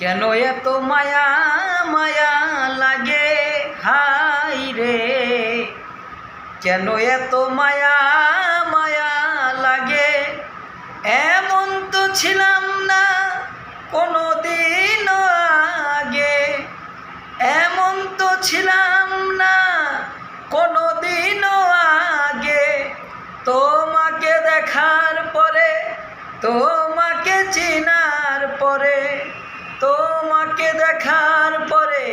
কেন এত মায়া মায়া লাগে? হাই রে। কেন এত মায়া মায়া লাগে? এমন তো ছিলাম না কোনো দিন আগে। এমন তো ছিলাম না কোনো দিন আগে। তোমাকে দেখার পরে তোমাকে তোমাকে দেখার পরে,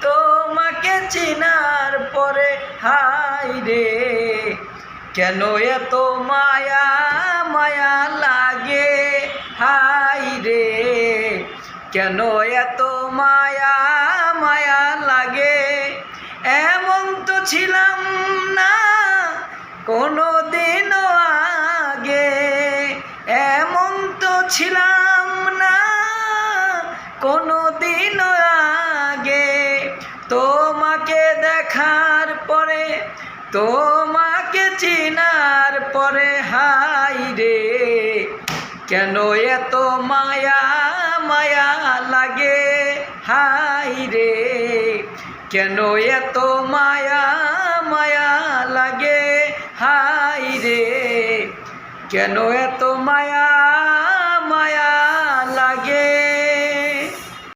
তোমাকে চিনার পরে, হাই রে, কেন এত মায়া মায়া লাগে? হাই রে, কেন এত মায়া মায়া লাগে? এমন তো ছিলাম না কোনো দিনও আগে। এমন তো ছিলাম কোনো দিন আগে তোমাকে দেখার পরে, তোমাকে চিনার পরে, হাই রে, কেন এত মায়া মায়া লাগে? হাই রে, কেন এত মায়া মায়া লাগে? হাই রে, কেন এত মায়া